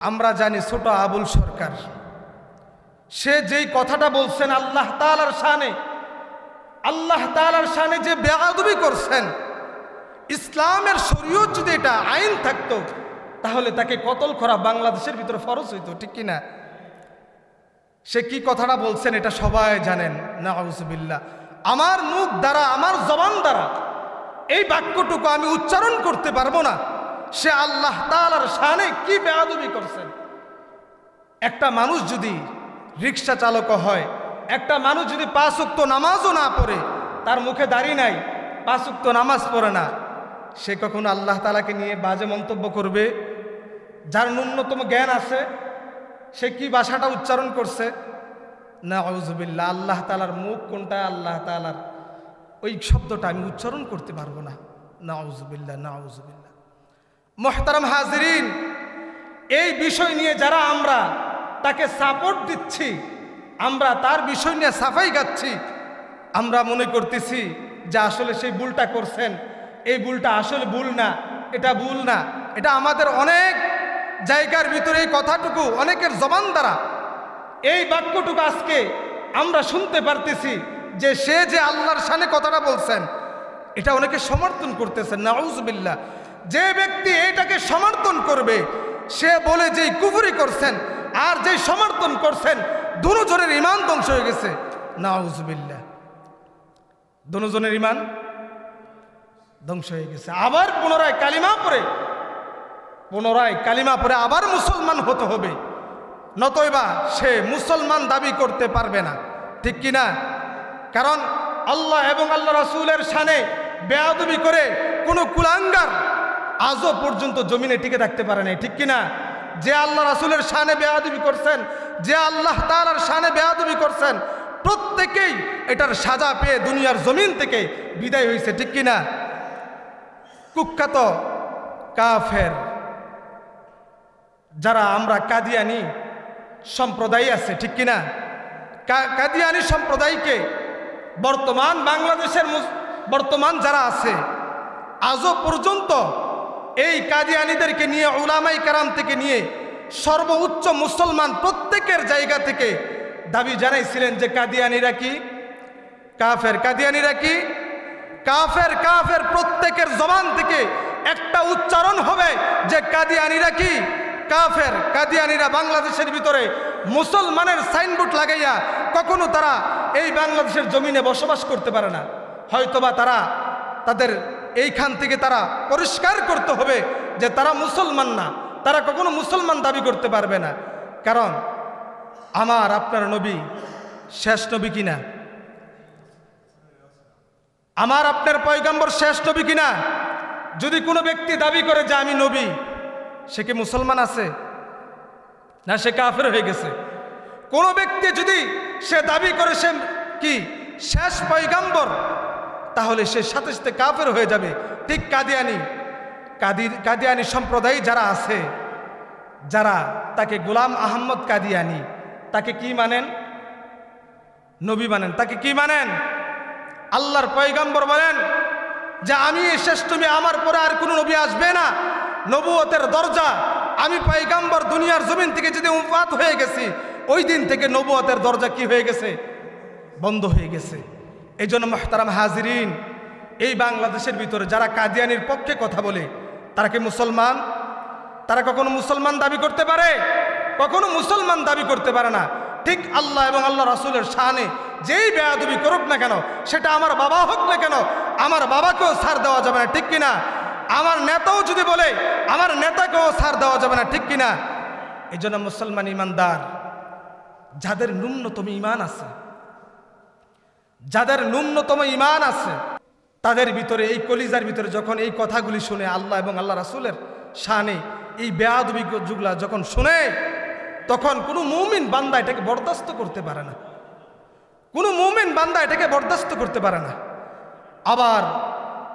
আমরা জানি ছোট আবুল সরকার। সে যেই কথাটা বলছেন আল্লাহ তালার শানে, আল্লাহ তালার শানে যে বেআবি করছেন, ইসলামের শরীয়ত যদি এটা আইন থাকতো, তাহলে তাকে কতল করা বাংলাদেশের ভিতরে ফরজ হইতো, ঠিক কিনা? সে কি কথাটা বলছেন এটা সবাই জানেন। না আমার মুখ দ্বারা, আমার জবান দ্বারা এই বাক্যটুকু আমি উচ্চারণ করতে পারব না। সে আল্লাহ তালার শানে কি বেয়াদবি করছেন? একটা মানুষ যদি রিক্সা চালক হয়, একটা মানুষ যদি পাঁচুক্ত নামাজও না পড়ে, তার মুখে দাড়ি নাই পাঁচুক্ত নামাজ পড়ে না, সে কখনো আল্লাহ তালাকে নিয়ে বাজে মন্তব্য করবে? যার ন্যূনতম জ্ঞান আছে, সে কি ভাষাটা উচ্চারণ করছে? না আউজুবিল্লা আল্লাহ তালার মুখ কোনটা? আল্লাহ তালার ওই শব্দটা আমি উচ্চারণ করতে পারব না। না আউজুবিল্লা না আউজুবিল্লা মোহতারাম হাজরিন, এই বিষয় নিয়ে যারা আমরা তাকে সাপোর্ট দিচ্ছি, আমরা তার বিষয় নিয়ে সাফাই গাচ্ছি, আমরা মনে করতেছি যে আসলে সেই ভুলটা করছেন। এই ভুলটা আসলে ভুল না, এটা ভুল না। এটা আমাদের অনেক জায়গার ভিতরে এই কথাটুকু অনেকের জবান দ্বারা। এই বাক্যটুকু আজকে আমরা শুনতে পারতেছি যে সে যে আল্লাহর সানে কথাটা বলছেন, এটা অনেকে সমর্থন করতেছেন। নাউজবিল্লা যে ব্যক্তি এটাকে সমর্থন করবে, সে বলে যে কুফুরি করছেন আর যে সমর্থন করছেন, দুজনের ইমান ধ্বংস হয়ে গেছে। নাউজবিল্লা দুজনের ইমান ধ্বংস হয়ে গেছে। আবার পুনরায় কালিমা পরে পুনরায় কালিমা পরে আবার মুসলমান হতে হবে। নতইবা সে মুসলমান দাবি করতে পারবে না। ঠিক কি না? কারণ আল্লাহ এবং আল্লাহ রাসুলের সানে বেয়াদবি করে কোনো কুলাঙ্গার আজও পর্যন্ত জমিনে টিকে থাকতে পারে নাই, ঠিক কি না যে আল্লাহ রাসুলের সানে বেয়াদবি করছেন, যে আল্লাহ তালার সানে বেয়াদবি করছেন, প্রত্যেকেই এটার সাজা পেয়ে দুনিয়ার জমিন থেকে বিদায় হয়েছে, ঠিক কি না কুখ্যাত কাফের, যারা আমরা কাদিয়ানি সম্প্রদায় আছে, ঠিক কিনা? কাদিয়ানি সম্প্রদায়কে বর্তমান বাংলাদেশের বর্তমান যারা আছে, আজও পর্যন্ত এই কাদিয়ানিদেরকে নিয়ে উলামাই কারাম থেকে নিয়ে সর্বোচ্চ মুসলমান প্রত্যেকের জায়গা থেকে দাবি জানাইছিলেন যে কাদিয়ানিরা কি? কাফের। কাদিয়ানিরা কি? কাফের কাফের প্রত্যেকের জবান থেকে একটা উচ্চারণ হবে যে কাদিয়ানিরা কি? কাফের। কাদিয়ানিরা বাংলাদেশের ভিতরে মুসলমানের সাইনবোর্ড লাগাইয়া কখনো তারা এই বাংলাদেশের জমিনে বসবাস করতে পারে না। হয়তোবা তারা তাদের এইখান থেকে তারা পরিষ্কার করতে হবে যে তারা মুসলমান না। তারা কখনো মুসলমান দাবি করতে পারবে না। কারণ আমার, আপনার নবী শেষ নবী কিনা? আমার, আপনার পয়গম্বর শেষ নবী কিনা? যদি কোনো ব্যক্তি দাবি করে যে আমি নবী, সে কি মুসলমান আছে? না, সে কাফের হয়ে গেছে। কোনো ব্যক্তি যদি সে দাবি করে সে কি? শেষ পয়গম্বর তাহলে সে সাথে সাথে কাফের হয়ে যাবে। ঠিক কাদিয়ানি, কাদি, কাদিয়ানি সম্প্রদায় যারা আছে, যারা তাকে গোলাম আহম্মদ কাদিয়ানি, তাকে কি মানেন? নবী মানেন। তাকে কি মানেন? আল্লাহর পয়গম্বর বলেন যে, আমি শেষ তুমি আমার পরে আর কোনো নবী আসবে না। নবুয়তের দরজা, আমি পয়গম্বর দুনিয়ার জমিন থেকে যদি উপাত হয়ে গেছি, ওই দিন থেকে নবুয়তের দরজা কি হয়ে গেছে? বন্ধ হয়ে গেছে। এই জন্য মহতারাম হাজিরিন, এই বাংলাদেশের ভিতরে যারা কাদিয়ানির পক্ষে কথা বলে, তারা কি মুসলমান? তারা কখনো মুসলমান দাবি করতে পারে? কখনো মুসলমান দাবি করতে পারে না। ঠিক আল্লাহ এবং আল্লাহ রাসুলের শানে যেই বেয়াদবি করুক না কেন, সেটা আমার বাবা হোক না কেন, আমার বাবাকেও সার দেওয়া যাবে না, ঠিক কিনা? আমার নেতাও যদি বলে, আমার নেতাকেও সার দেওয়া যাবে না, ঠিক কিনা? এই জন্য মুসলমান ইমানদার, যাদের ন্যূনতম ইমান আছে যাদের ন্যূনতম ইমান আছে, তাদের ভিতরে, এই কলিজার ভিতরে যখন এই কথাগুলি শুনে আল্লাহ এবং আল্লাহ রাসুলের শানে এই বেয়াদবি যুগলা যখন শুনে, তখন কোনো মুমিন বান্দা এটাকে বরদাস্ত করতে পারে না। কোনো মুমিন বান্দা এটাকে বরদাস্ত করতে পারে না। আবার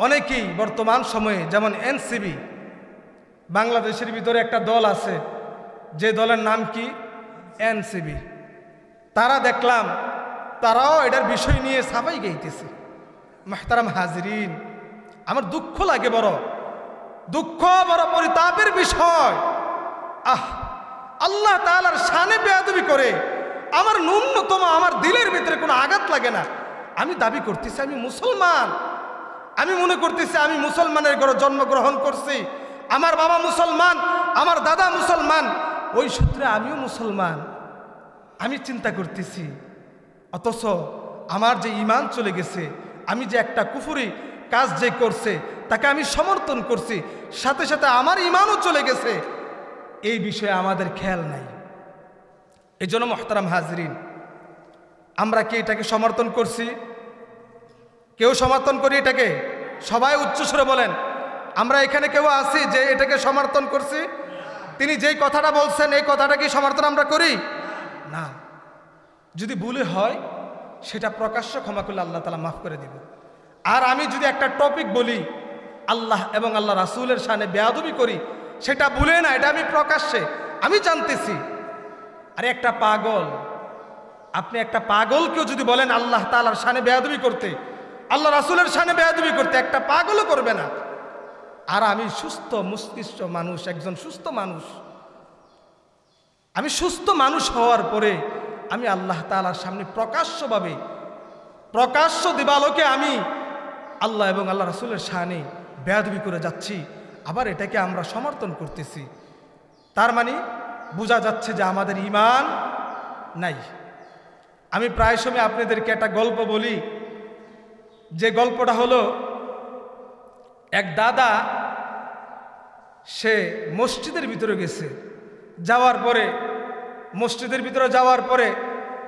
অনেকেই বর্তমান সময়ে, যেমন এনসিবি, বাংলাদেশের ভিতরে একটা দল আছে, যে দলের নাম কি? এনসিবি। তারা দেখলাম তারাও এটার বিষয় নিয়ে সাফাই গাইতেছে। মাহতারাম হাজরিন, আমার দুঃখ লাগে বড়। দুঃখ বড় পরিতাপের বিষয়। আহ, আল্লাহ তাআলার শানে বেয়াদবি করে আমার ন্যূনতম আমার দিলের ভিতরে কোনো আঘাত লাগে না। আমি দাবি করতেছি, আমি মুসলমান। আমি মনে করতেছি, আমি মুসলমানের ঘরে জন্মগ্রহণ করছি। আমার বাবা মুসলমান, আমার দাদা মুসলমান। ওই সূত্রে আমিও মুসলমান। আমি চিন্তা করতেছি অথচ আমার যে ইমান চলে গেছে, আমি যে একটা কুফুরি কাজ যে করছে, তাকে আমি সমর্থন করছি, সাথে সাথে আমার ইমানও চলে গেছে, এই বিষয়ে আমাদের খেয়াল নাই। এই জন্য মহতারাম হাজরিন, আমরা কি এটাকে সমর্থন করছি? কেউ সমর্থন করি এটাকে? সবাই উচ্চস্বরে বলেন, আমরা এখানে কেউ আছি যে এটাকে সমর্থন করছি? তিনি যেই কথাটা বলছেন, এই কথাটা কি সমর্থন আমরা করি? না। যদি ভুলে হয়, সেটা প্রকাশ্য ক্ষমা করলে আল্লাহ তালা মাফ করে দিব। আর আমি যদি একটা টপিক বলি, আল্লাহ এবং আল্লাহ রাসুলের সামনে বেয়াদবি করি, সেটা ভুলে না, এটা আমি প্রকাশ্যে, আমি জানতেছি। আরে একটা পাগল। আপনি একটা পাগলকেও যদি বলেন আল্লাহ তালার সানে বেয়াদবি করতে, আল্লাহ রাসুলের সানে বেয়াদবি করতে, একটা পাগলও করবে না। আর আমি সুস্থ মস্তিষ্ক মানুষ, একজন সুস্থ মানুষ। আমি সুস্থ মানুষ হওয়ার পরে আমি আল্লাহ তালার সামনে প্রকাশ্যভাবে, প্রকাশ্য দিবালোকে আমি আল্লাহ এবং আল্লাহ রাসুলের সানে বেয়াদবি করে যাচ্ছি, আবার এটাকে আমরা সমর্থন করতেছি। তার মানে বোঝা যাচ্ছে যে আমাদের ইমান নাই। আমি প্রায় সময় আপনাদেরকে একটা গল্প বলি। যে গল্পটা হলো, এক দাদা, সে মসজিদের ভিতরে গেছে, যাওয়ার পরে মসজিদের ভিতরে যাওয়ার পরে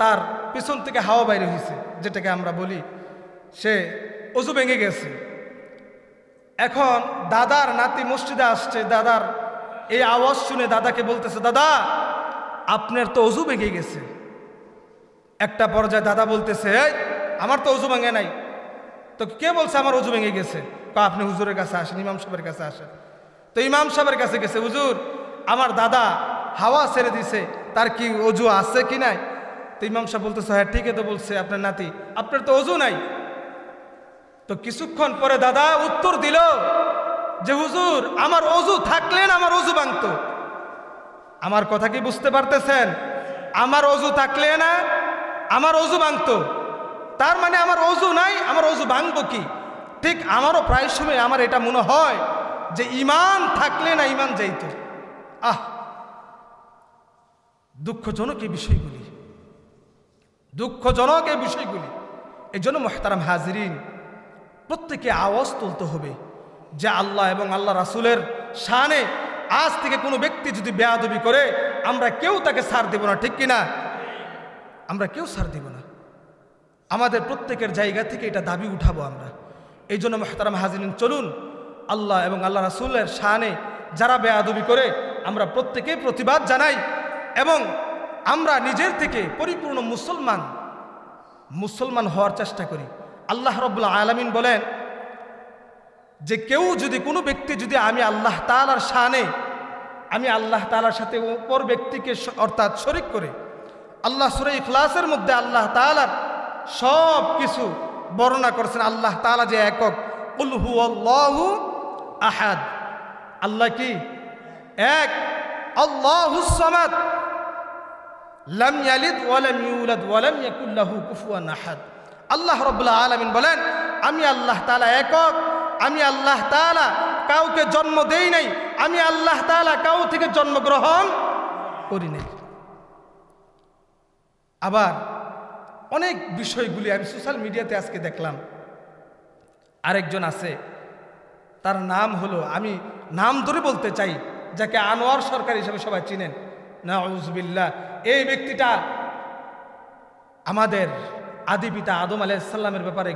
তার পিছন থেকে হাওয়া বাইরে হয়েছে যেটাকে আমরা বলি সে অজু ভেঙে গেছে। এখন দাদার নাতি মসজিদে আসছে, দাদার এই আওয়াজ শুনে দাদাকে বলতেছে, দাদা, আপনার তো অজু ভেঙে গেছে। একটা পর্যায়ে দাদা বলতেছে আমার তো অজু ভেঙে নাই। তো কে বলছে, আমার অজু ভেঙে গেছে? আপনি হুজুরের কাছে আসেন, ইমাম সাহেবের কাছে আসেন। তো ইমাম সাহেবের কাছে গেছে, হুজুর, আমার দাদা হাওয়া ছেড়ে দিছে। তার কি অজু আছে কি নাই? তো ইমাম সাহেব বলতেছে হ্যাঁ ঠিকই তো বলছে আপনার নাতি। আপনার তো অজু নাই। তো কিছুক্ষণ পরে দাদা উত্তর দিল যে, হুজুর, আমার অজু থাকলেন আমার অজু ভাঙত আমার কথা কি বুঝতে পারতেছেন? আমার অজু থাকলে না আমার অজু ভাঙত তার মানে আমার অজু নাই, আমার অজু ভাঙবো কি? ঠিক আমারও প্রায় সময় আমার এটা মনে হয় যে, ইমান থাকলে না ইমান যাইত। আহ! দুঃখজনক এই বিষয়গুলি। দুঃখজনক এই বিষয়গুলি। এই জন্য মহতারাম হাজরিন, প্রত্যেকে আওয়াজ তুলতে হবে যে আল্লাহ এবং আল্লাহ রাসুলের শানে আজ থেকে কোনো ব্যক্তি যদি বেয়াদবি করে, আমরা কেউ তাকে সার দেব না, ঠিক কিনা? আমরা কেউ সার দেব না। আমাদের প্রত্যেকের জায়গা থেকে এটা দাবি উঠাবো আমরা। এই জন্য মহতারাম হাজিরিন, চলুন আল্লাহ এবং আল্লাহ রাসুলের শানে যারা বেয়াদবি করে, আমরা প্রত্যেকেই প্রতিবাদ জানাই। এবং আমরা নিজের থেকে পরিপূর্ণ মুসলমান মুসলমান হওয়ার চেষ্টা করি। আল্লাহ রব্বুল্লা আলমিন বলেন, যে কেউ যদি কোনো ব্যক্তি যদি আমি আল্লাহ তালার শানে, আমি আল্লাহ তালার সাথে অপর ব্যক্তিকে অর্থাৎ শরিক করে, আল্লাহ সুরে ইখলাসের মধ্যে আল্লাহ তালার সব কিছু বর্ণনা করেছেন, আল্লাহ তালা যে একক উলহু আল্লাহু আহাদ। আল্লাহ কি? এক। আল্লাহ আল্লাহুসামাদ লাম ইয়ালিদ ওয়ালাম ইউলাদ ওয়ালাম ইয়াকুল লাহু কুফুয়ান আহাদ। আল্লাহ রাব্বুল আলামিন বলেন, আমি আল্লাহ তাআলা একক, আমি আল্লাহ তাআলা কাউকে জন্ম দেই নাই, আমি আল্লাহ তাআলা কাউ থেকে জন্মগ্রহণ করি নাই। আবার অনেক বিষয়গুলি আমি সোশ্যাল মিডিয়াতে আজকে দেখলাম। আরেকজন আছে, তার নাম হলো, আমি নাম ধরে বলতে চাই, যাকে আনোয়ার সরকার হিসেবে সবাই চিনেন। নাউজবিল্লাহ এই ব্যক্তিটা আমাদের আদি পিতা আদম আলাইসাল্লামের ব্যাপারে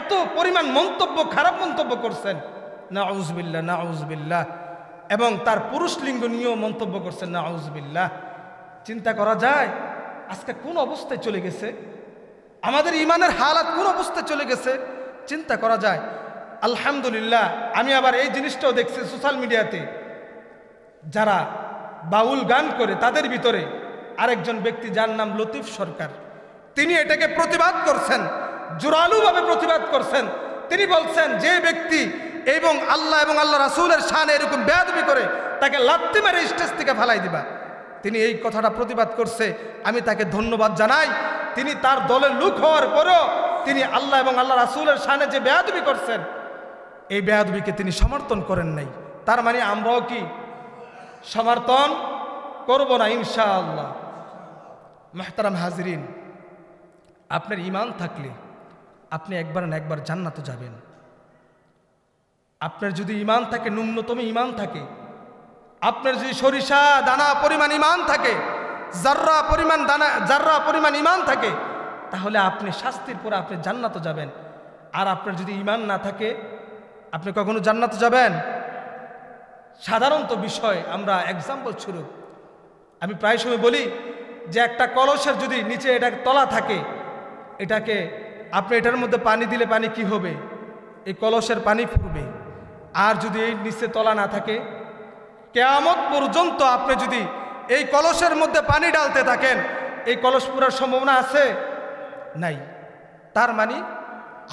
এত পরিমাণ মন্তব্য, খারাপ মন্তব্য করছেন। নাউজবিল্লাহ নাউজবিল্লাহ এবং তার পুরুষ লিঙ্গ নিয়েও মন্তব্য করছেন নাউজবিল্লাহ চিন্তা করা যায়, আজকে কোন অবস্থায় চলে গেছে? আমাদের ইমানের হালাত কোন অবস্থায় চলে গেছে? চিন্তা করা যায়। আলহামদুলিল্লাহ, আমি আবার এই জিনিসটাও দেখছি সোশ্যাল মিডিয়াতে। যারা বাউল গান করে তাদের ভিতরে আরেকজন ব্যক্তি যার নাম লতিফ সরকার। তিনি এটাকে প্রতিবাদ করছেন, জোরালুভাবে প্রতিবাদ করছেন। তিনি বলছেন, যে ব্যক্তি এবং আল্লাহ এবং আল্লাহ রাসুলের শান এরকম বেয়াদবি করে, তাকে লাত্তি মেরে স্টেজ থেকে ফেলাই দিবা। তিনি এই কথাটা প্রতিবাদ করছে, আমি তাকে ধন্যবাদ জানাই। তিনি তার দলের লোক হওয়ার পরেও তিনি আল্লাহ এবং আল্লাহ রাসুলের সামনে যে বেয়াদবি করছেন, এই বেয়াদবিকে তিনি সমর্থন করেন নাই। তার মানে আমরাও কি সমর্থন করব না, ইনশাআল্লাহ। মেহতারাম হাজরিন, আপনার ইমান থাকলে আপনি একবার না একবার জান্নাতে যাবেন। আপনার যদি ইমান থাকে, ন্যূনতম ইমান থাকে, আপনার যদি সরিষা, দানা পরিমাণ ইমান থাকে, জাররা পরিমাণ দানা, জাররা পরিমাণ ইমান থাকে, তাহলে আপনি শাস্তির পরে আপনি জান্নাতে যাবেন। আর আপনার যদি ইমান না থাকে, আপনি কখনো জান্নাতে যাবেন? সাধারণত বিষয় আমরা এক্সাম্পল স্বরূপ আমি প্রায় সময় বলি যে একটা কলসের যদি নিচে এটা তলা থাকে, এটাকে আপনি এটার মধ্যে পানি দিলে পানি কি হবে? এই কলসের পানি ফুরবে আর যদি এই নিচে তলা না থাকে, কেয়ামত পর্যন্ত আপনি যদি এই কলসের মধ্যে পানি ডালতে থাকেন, এই কলস পুরার সম্ভাবনা আছে? নাই। তার মানে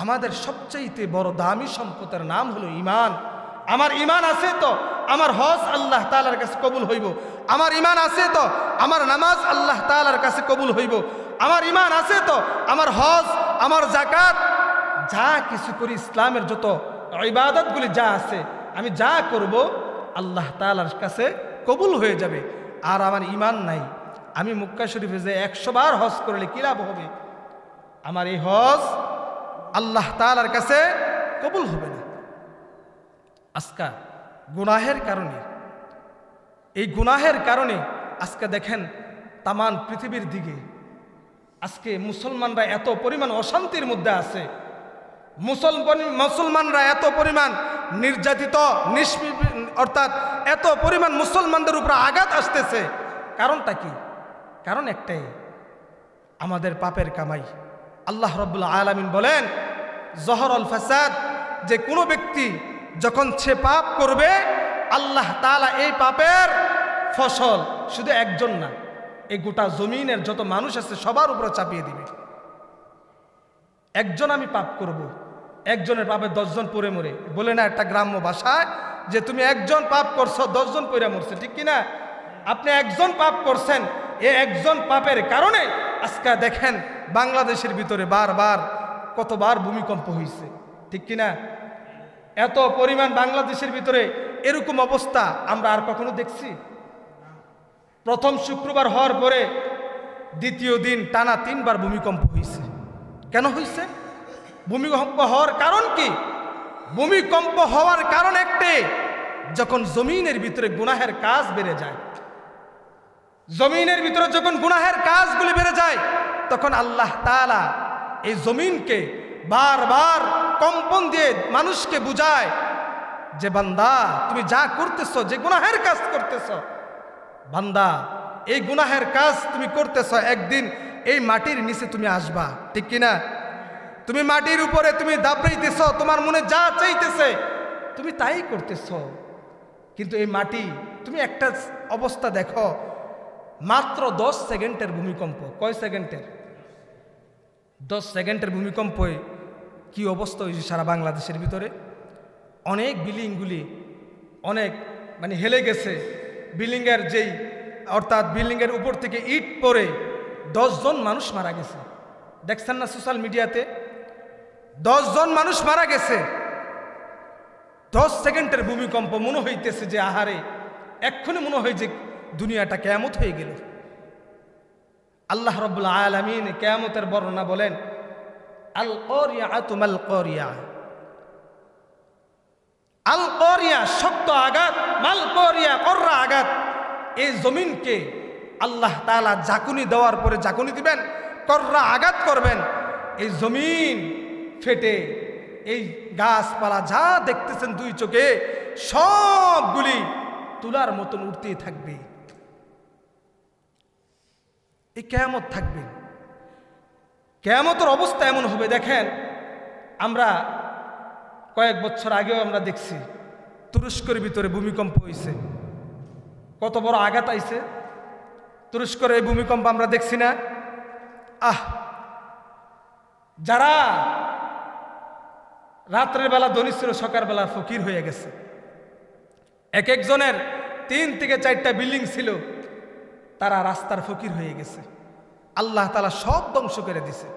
আমাদের সবচাইতে বড় দামি সম্পদের নাম হলো ইমান আমার ইমান আছে তো, আমার হজ আল্লাহ তালার কাছে কবুল হইব। আমার ইমান আছে তো, আমার নামাজ আল্লাহ তালার কাছে কবুল হইব। আমার ইমান আছে তো, আমার হজ, আমার জাকাত যা কিছু করি ইসলামের যত ইবাদতগুলি যা আছে, আমি যা করব আল্লাহ তালার কাছে কবুল হয়ে যাবে। আর আমার ইমান নাই। আমি মুক্কা শরীফে যে একশো বার হজ করলে কী লাভ হবে? আমার এই হজ আল্লাহ তালার কাছে কবুল হবে না। আজকা গুনাহের কারণে। এই গুনাহের কারণে আজকে দেখেন তামান পৃথিবীর দিকে আজকে মুসলমানরা এত পরিমাণ অশান্তির মধ্যে আছে। মুসলমান মুসলমানরা এত পরিমাণ নির্যাতিত অর্থাৎ এত পরিমাণ মুসলমানদের উপরে আঘাত আসতেছে। কারণটা কি? কারণ একটাই, আমাদের পাপের কামাই। আল্লাহ রব্বুল আলমিন বলেন জহর আল ফাসাদ, যে কোনো ব্যক্তি যখন সে পাপ করবে, আল্লাহ তালা এই পাপের ফসল শুধু একজন না, এই গোটা জমিনের যত মানুষ আছে সবার উপরে চাপিয়ে দিবে। একজন আমি পাপ করব। একজনের পাপে দশজন পড়ে মরে। বলে না একটা গ্রাম্য ভাষায় যে তুমি একজন পাপ করছ, দশজন পড়ে মরছে, ঠিক কিনা? আপনি একজন পাপ করছেন, এ একজন পাপের কারণে আজকে দেখেন বাংলাদেশের ভিতরে বারবার কতবার ভূমিকম্প হয়েছে ঠিক কিনা? এত পরিমাণ বাংলাদেশের ভিতরে এরকম অবস্থা আমরা আর কখনো দেখছি? প্রথম শুক্রবার হওয়ার পরে দ্বিতীয় দিন টানা তিনবার ভূমিকম্প হয়েছে। কেন হয়েছে? ভূমিকম্প হওয়ার কারণ কি? ভূমিকম্প হওয়ার কারণ একটি, যখন জমিনের ভিতরে গুনাহের কাজ বেড়ে যায়। জমিনের ভিতরে যখন গুনাহের কাজগুলি বেড়ে যায়, তখন আল্লাহ তাআলা এই জমিনকে বারবার কম্পন দিয়ে মানুষকে বুঝায় যে বান্দা, তুমি যা করতেছ, যে গুনাহের কাজ করতেছ, বান্দা, এই গুনাহের কাজ তুমি করতেছ, একদিন এই মাটির নিচে তুমি আসবা, ঠিক কিনা? তুমি মাটির উপরে তুমি দাবড়াইতেছ, তোমার মনে যা চাইতেছে, তুমি তাই করতেছ। কিন্তু এই মাটি, তুমি একটা অবস্থা দেখো, মাত্র দশ সেকেন্ডের ভূমিকম্প। কয় সেকেন্ডের? দশ সেকেন্ডের ভূমিকম্পে কি অবস্থা হয়েছে সারা বাংলাদেশের ভিতরে? অনেক বিল্ডিংগুলি অনেক মানে হেলে গেছে। বিল্ডিংয়ের যেই, অর্থাৎ বিল্ডিংয়ের উপর থেকে ইট পরে দশজন মানুষ মারা গেছে। দেখছেন না সোশ্যাল মিডিয়াতে দশজন মানুষ মারা গেছে। দশ সেকেন্ডের ভূমিকম্প মনে হইতেছে যে, আহারে এক্ষুনি মনে হয় যে দুনিয়াটা কেয়ামত হয়ে গেল। আল্লাহ রব্বুল আলমিন কেয়ামতের বর্ণনা বলেন আল করিয়া তুমাল করিয়া আল করিয়া শক্ত আঘাত মাল করিয়া কররা আঘাত। এই জমিনকে আল্লাহ তালা জাকুনি দেওয়ার পরে জাকুনি দিবেন, কররা আঘাত করবেন। এই জমিন ফেটে এই গাছপালা যা দেখতেছেন দুই চোখে, সবগুলি তুলার মতন উঠতেই থাকবে। এই কেয়ামত থাকবে। কেয়ামতের অবস্থা এমন হবে, দেখেন। আমরা কয়েক বছর আগেও আমরা দেখছি, তুরস্কের ভিতরে ভূমিকম্প হয়েছে কত বড় আঘাত আইছে। তুরস্কের এই ভূমিকম্প আমরা দেখছি না। আহ! যারা রাত্রের বেলা ধনী ছিল সকালবেলা ফকির হয়ে গেছে। এক একজনের তিন থেকে চারটা বিল্ডিং ছিল, তারা রাস্তার ফকির হয়ে গেছে। আল্লাহ তালা সব ধ্বংস করে দিছে।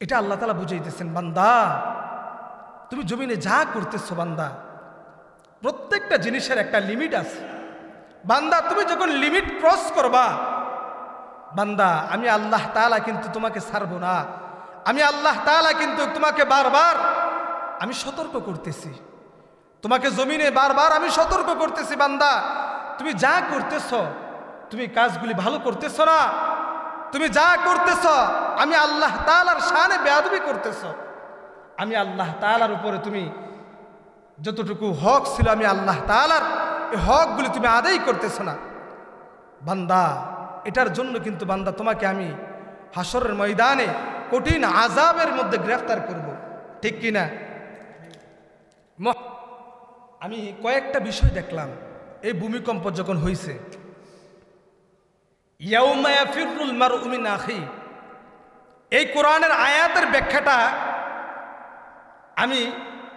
এটা আল্লাহ তালা বুঝাইতেছেন, বান্দা, তুমি জমিনে যা করতেছো বান্দা, প্রত্যেকটা জিনিসের একটা লিমিট আছে। বান্দা, তুমি যখন লিমিট ক্রস করবা, বান্দা, আমি আল্লাহ তালা কিন্তু তোমাকে ছাড়বো না। আমি আল্লাহ তালা কিন্তু তোমাকে বারবার, আমি সতর্ক করতেছি। তোমাকে জমিনে বারবার আমি সতর্ক করতেছি, বান্দা, তুমি যা করতেছ তুমি কাজগুলি ভালো করতেছ না? তুমি যা করতেছ, আমি আল্লাহ তালার শানে বেয়াদবি করতেছ। আমি আল্লাহ তাআলার উপরে তুমি যতটুকু হক ছিল, আমি আল্লাহ তাআলার এই হকগুলি তুমি আদায় করতেছ না। বান্দা, এটার জন্য কিন্তু বান্দা তোমাকে আমি হাসরের ময়দানে কঠিন আজাবের মধ্যে গ্রেফতার করব। ঠিক কি না? ম- আমি কয়েকটা বিষয় দেখলাম। এই ভূমিকম্প যখন হয়েছে আখি। এই কোরআনের আয়াতের ব্যাখ্যাটা আমি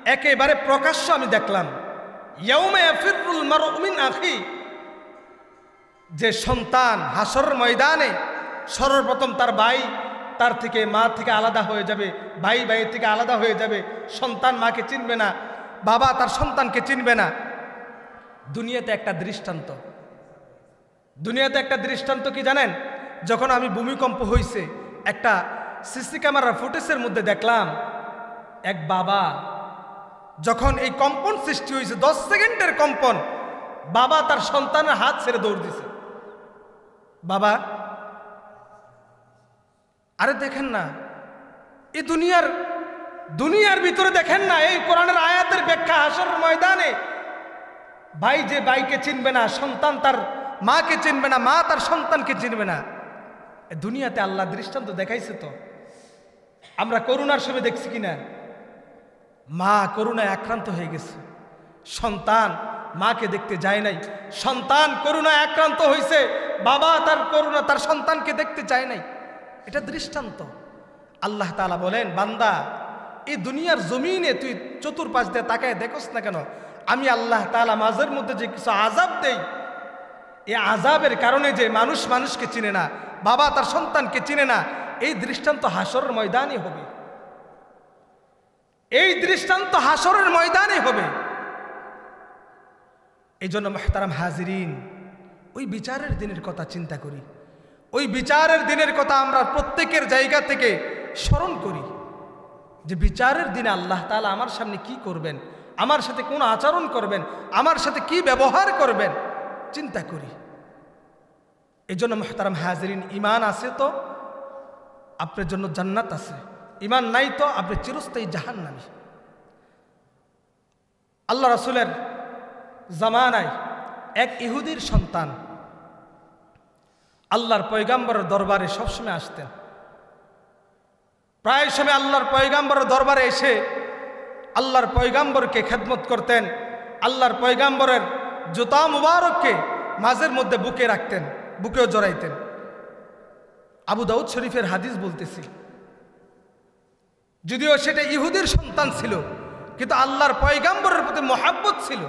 একেবারে প্রকাশ্য আমি দেখলাম। আখি। যে সন্তান হাসর ময়দানে সর্বপ্রথম তার ভাই, তার থেকে মা থেকে আলাদা হয়ে যাবে, ভাই ভাইয়ের থেকে আলাদা হয়ে যাবে, সন্তান মাকে চিনবে না, বাবা তার সন্তানকে চিনবে না। দুনিয়াতে একটা দৃষ্টান্ত। দুনিয়াতে একটা দৃষ্টান্ত কি জানেন? যখন আমি ভূমিকম্প হয়েছে একটা সিসি ক্যামেরার ফুটেজের মধ্যে দেখলাম, এক বাবা, যখন এই কম্পন সৃষ্টি হয়েছে দশ সেকেন্ডের কম্পন, বাবা তার সন্তানের হাত ছেড়ে দৌড় দিছে। বাবা, আরে দেখেন না এই দুনিয়ার দুনিয়ার ভিতরে দেখেন না, এই কোরআনের আয়াতের ব্যাখ্যা হাসর ময়দানে, ভাই যে ভাইকে চিনবে না, সন্তান তার মাকে চিনবে না, মা তার সন্তানকে চিনবে না। দুনিয়াতে আল্লাহ দৃষ্টান্ত দেখাইছে তো। আমরা করুণার সময় দেখছি কিনা? মা করুণায় আক্রান্ত হয়ে গেছে। সন্তান মাকে দেখতে যায় নাই। সন্তান করুণায় আক্রান্ত হয়েছে বাবা তার করুণা, তার সন্তানকে দেখতে চায় নাই। এটা দৃষ্টান্ত। আল্লাহ তাআলা বলেন, বান্দা, এই দুনিয়ার জমিনে তুই চতুর্পাশ দিয়ে তাকায় দেখোস না কেন? আমি আল্লাহ তাআলা মাঝের মধ্যে যে কিছু আজাব দেই এই আজাবের কারণে যে মানুষ মানুষকে চিনে না, বাবা তার সন্তানকে চিনে না, এই দৃষ্টান্ত হাসরের ময়দানই হবে। এই দৃষ্টান্ত হাসরের ময়দানে হবে। এই জন্য মেহতারাম হাজিরিন, ওই বিচারের দিনের কথা চিন্তা করি। ওই বিচারের দিনের কথা আমরা প্রত্যেকের জায়গা থেকে স্মরণ করি। যে বিচারের দিনে আল্লাহ তালা আমার সামনে কি করবেন? আমার সাথে কোন আচরণ করবেন? আমার সাথে কি ব্যবহার করবেন? চিন্তা করি। এই জন্য মেহতারাম হাজিরিন ইমান আছে তো? আপনার জন্য জান্নাত আছে। ইমান নাই তো, আপনি চিরস্থায়ী জাহান্নামী। আল্লাহ রসুলের জামানায় এক ইহুদির সন্তান আল্লাহর পয়গাম্বরের দরবারে সবসময় আসতেন। প্রায় সময় আল্লাহর পয়গাম্বরের দরবারে এসে আল্লাহর পয়গাম্বরকে খেদমত করতেন, আল্লাহর পয়গাম্বরের জুতা মুবারককে মাঝের মধ্যে বুকে রাখতেন, বুকেও জড়াইতেন। আবু দাউদ শরীফের হাদিস বলতেছি, যদিও সেটা ইহুদির সন্তান ছিল, কিন্তু আল্লাহর পয়গাম্বরের প্রতি মহাব্বত ছিল।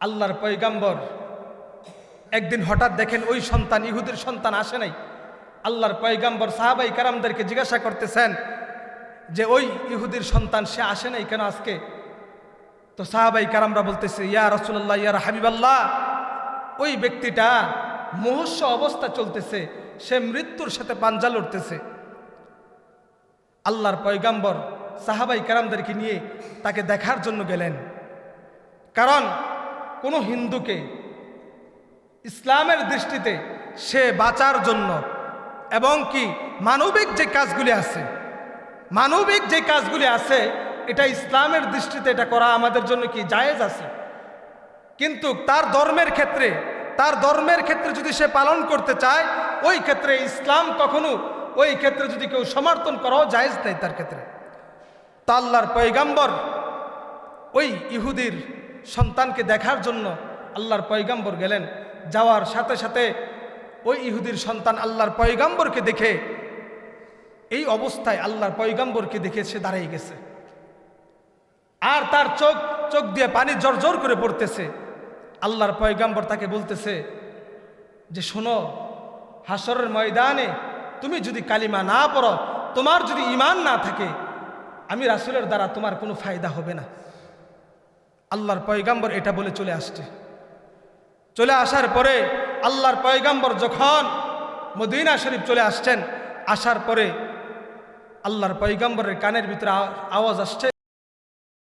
আল্লাহর পয়গাম্বর একদিন হঠাৎ দেখেন ওই সন্তান, ইহুদির সন্তান আসে নাই। আল্লাহর পয়গাম্বর সাহাবাই কারামদেরকে জিজ্ঞাসা করতেছেন যে, ওই ইহুদির সন্তান, সে আসে নাই কেন আজকে? তো সাহাবাই কারামরা বলতেছে, ইয়া রসুল্লাহ ইয়ার হাবিবাল্লাহ। ওই ব্যক্তিটা মহস্য অবস্থা চলতেছে, সে মৃত্যুর সাথে পাঞ্জা লড়তেছে। আল্লাহর পয়গাম্বর সাহাবাই কারামদেরকে নিয়ে তাকে দেখার জন্য গেলেন। কারণ কোনো হিন্দুকে ইসলামের দৃষ্টিতে সে বাঁচার জন্য এবং কি মানবিক যে কাজগুলি আছে, মানবিক যে কাজগুলি আছে এটা ইসলামের দৃষ্টিতে এটা করা আমাদের জন্য কি জায়েজ আছে? কিন্তু তার ধর্মের ক্ষেত্রে, তার ধর্মের ক্ষেত্রে যদি সে পালন করতে চায়, ওই ক্ষেত্রে ইসলাম কখনো ওই ক্ষেত্রে যদি কেউ সমর্থন করাও জায়েজ নেই তার ক্ষেত্রে। তা আল্লাহর পয়গাম্বর ওই ইহুদির সন্তানকে দেখার জন্য আল্লাহর পয়গাম্বর গেলেন। যাওয়ার সাথে সাথে ওই ইহুদির সন্তান আল্লাহর পয়গাম্বরকে দেখে, এই অবস্থায় আল্লাহর পয়গাম্বরকে দেখে সে দাঁড়িয়ে গেছে। আর তার চোখ চোখ দিয়ে পানি জোর জোর করে পড়তেছে। আল্লাহর পয়গাম্বর তাকে বলতেছে যে, শোনো হাসরের ময়দানে তুমি যদি কালিমা না পড়ো, তোমার যদি ইমান না থাকে, আমি রাসুলের দ্বারা তোমার কোনো ফায়দা হবে না। আল্লাহর পয়গাম্বর এটা বলে চলে আসছে। চলে আসার পরে আল্লাহর পয়গাম্বর যখন মদিনা শরীফ চলে আসছেন, আসার পরে আল্লাহর পয়গাম্বরের কানের ভিতরে আওয়াজ আসছে।